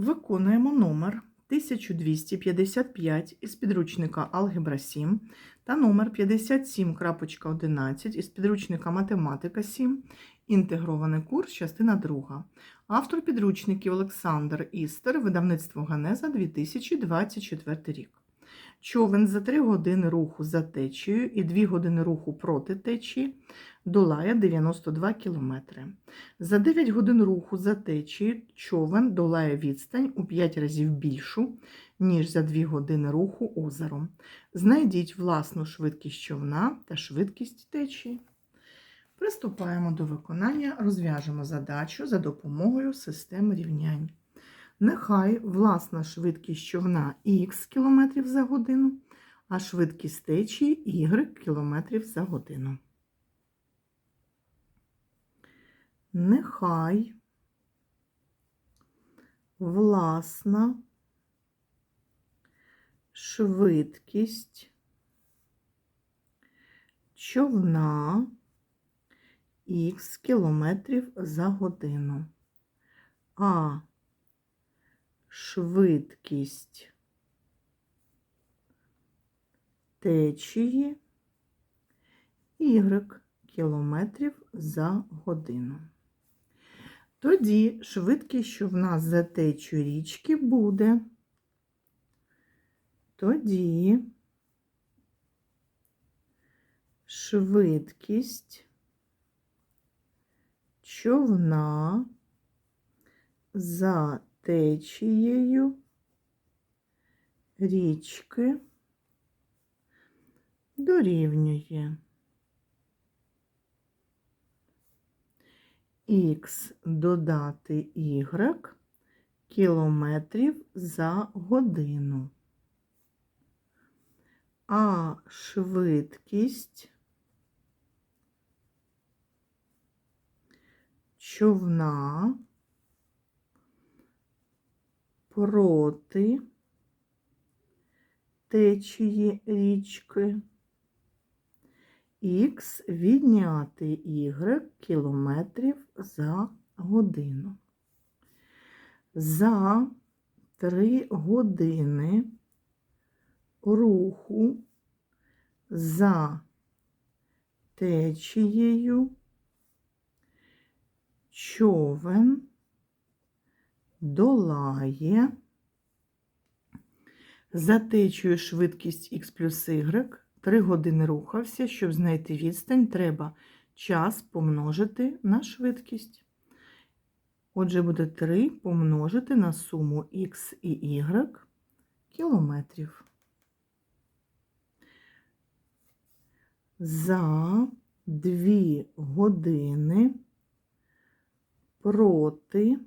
Виконуємо номер 1255 із підручника Алгебра 7 та номер 57.11 із підручника Математика 7. Інтегрований курс, частина 2. Автор підручників Олександр Істер, видавництво Ганеза 2024 рік. Човен за 3 години руху за течією і 2 години руху проти течії долає 92 км. За 9 годин руху за течією човен долає відстань у 5 разів більшу, ніж за 2 години руху озером. Знайдіть власну швидкість човна та швидкість течії. Приступаємо до виконання, розв'яжемо задачу за допомогою системи рівнянь. Нехай власна швидкість човна х км за годину, а швидкість течії y км за годину. Нехай власна швидкість човна х кілометрів за годину, а швидкість течії y кілометрів за годину. Тоді швидкість, що в нас за течію річки буде, тоді швидкість човна за течією річки дорівнює х додати y кілометрів за годину, а швидкість човна проти течії річки х відняти y кілометрів за годину. За 3 години руху за течією човен долає за течією швидкість х плюс y, 3 години рухався, щоб знайти відстань, треба час помножити на швидкість. Отже, буде 3 помножити на суму х і y кілометрів. За 2 години проти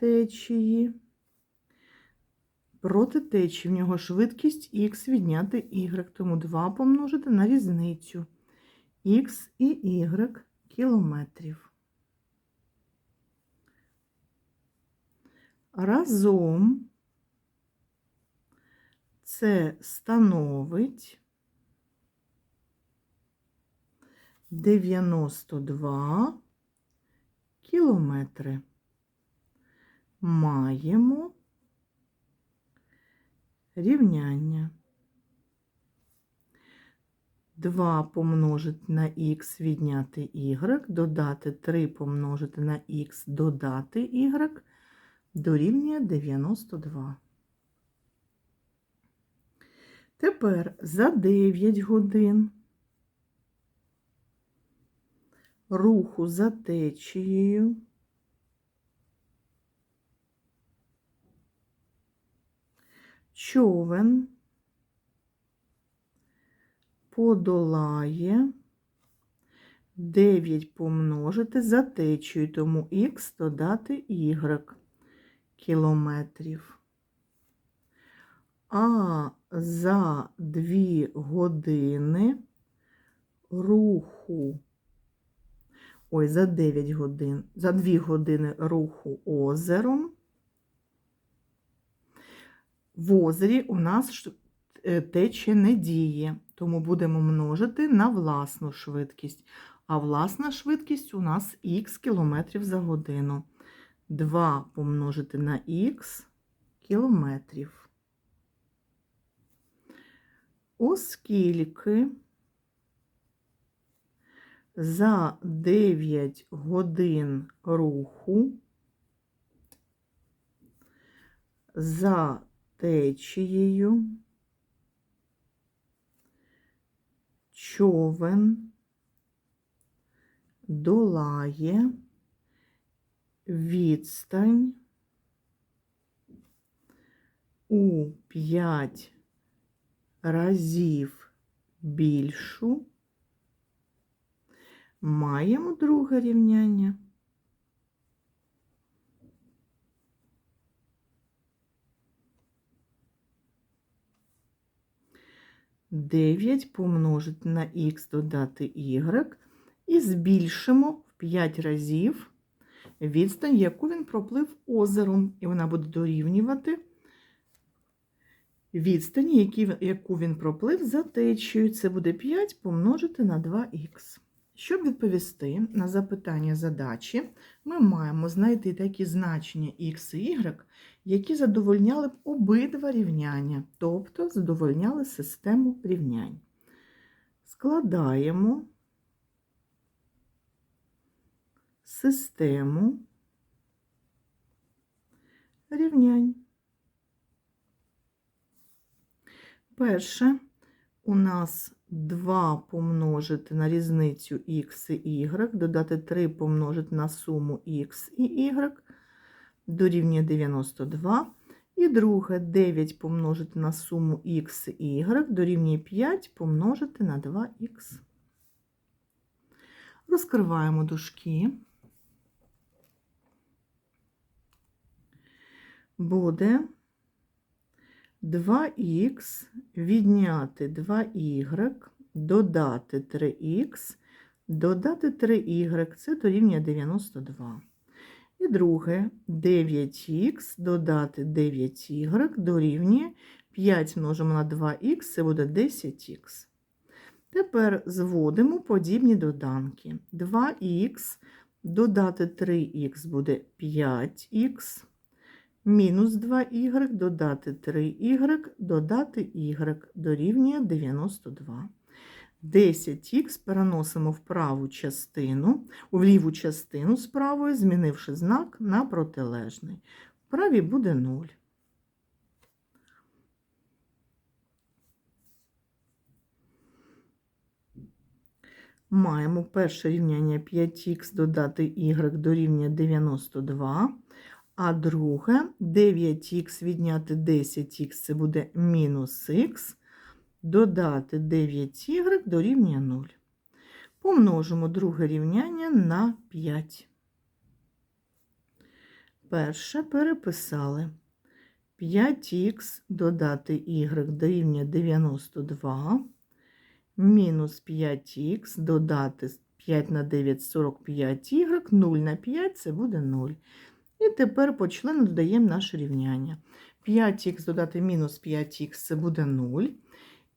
течії. Проти течії в нього швидкість х відняти y, тому 2 помножити на різницю х і y кілометрів. Разом це становить 92 кілометри. Маємо рівняння. 2 помножити на х відняти y, додати 3 помножити на х додати y, дорівнює 92. Тепер за 9 годин руху за течією човен подолає 9 помножити за течією, тому х додати y кілометрів. А за 2 години руху, ой, за 9 годин, за 2 години руху озером в озері у нас е, не діє, тому будемо множити на власну швидкість. А власна швидкість у нас х км за годину. 2 помножити на х кілометрів. Оскільки за 9 годин руху за течією човен долає відстань у 5 разів більшу, маємо друге рівняння. Дев'ять помножити на х додати y і збільшимо в 5 разів відстань, яку він проплив озером, і вона буде дорівнювати відстані, яку він проплив за течією. Це буде 5 помножити на 2х. Щоб відповісти на запитання задачі, ми маємо знайти такі значення х і y, які задовольняли б обидва рівняння, тобто задовольняли систему рівнянь. Складаємо систему рівнянь. Перше у нас 2 помножити на різницю х і y, додати 3 помножити на суму х і y, дорівнює 92. І друге 9 помножити на суму х і y, дорівнює 5 помножити на 2х. Розкриваємо дужки. Буде 2х відняти 2y, додати 3х, додати 3y, це дорівнює 92. І друге 9х додати 9y дорівнює 5 множимо на 2х, це буде 10х. Тепер зводимо подібні доданки. 2х додати 3х буде 5х мінус 2y додати 3y, додати y дорівнює 92. 10х переносимо в праву частину, у ліву частину з правої, змінивши знак на протилежний. В правій буде 0. Маємо перше рівняння 5х додати y дорівнює 92. А друге 9х відняти 10х це буде мінус х, додати 9y дорівнює 0. Помножимо друге рівняння на 5. Перше переписали 5х додати y дорівнює 92, мінус 5х додати 5 на 9 45y, 0 на 5 це буде 0. І тепер по члену додаємо наше рівняння. 5х додати мінус 5х це буде 0.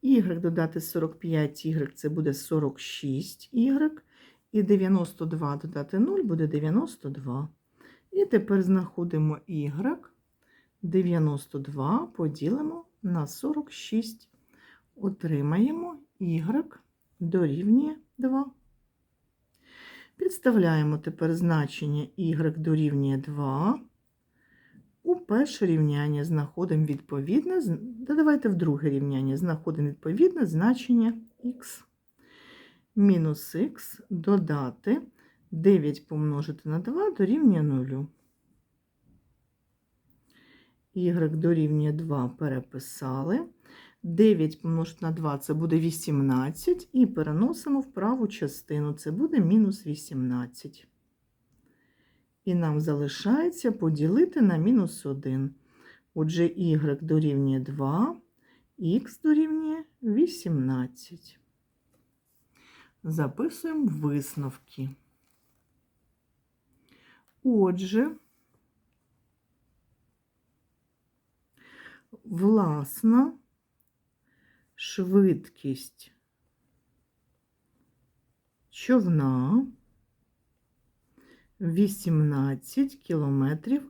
Y додати 45y це буде 46y. І 92 додати 0 буде 92. І тепер знаходимо y. 92 поділимо на 46. Отримаємо y дорівнює 2. Підставляємо тепер значення y дорівнює 2. У перше рівняння знаходимо відповідне, да давайте в друге рівняння знаходимо відповідне значення х. Мінус х додати 9 помножити на 2 дорівнює 0. y дорівнює 2 переписали. 9 помножити на 2 це буде 18, і переносимо в праву частину, це буде мінус 18. І нам залишається поділити на мінус 1. Отже, y дорівнює 2, х дорівнює 18. Записуємо висновки. Отже, власна швидкість човна 18 км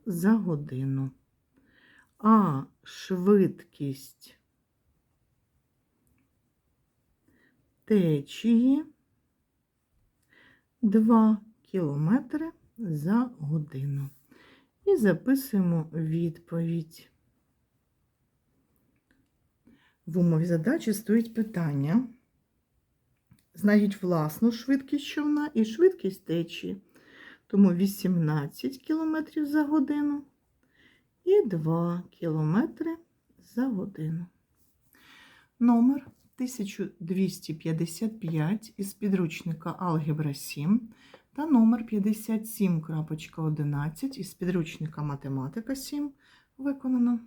за годину. А швидкість течії 2 км за годину. І записуємо відповідь. В умові задачі стоїть питання. Знайдіть власну швидкість човна і швидкість течії. Тому 18 км за годину і 2 км за годину. Номер 1255 із підручника Алгебра 7 та номер 57.11 із підручника Математика 7 виконано.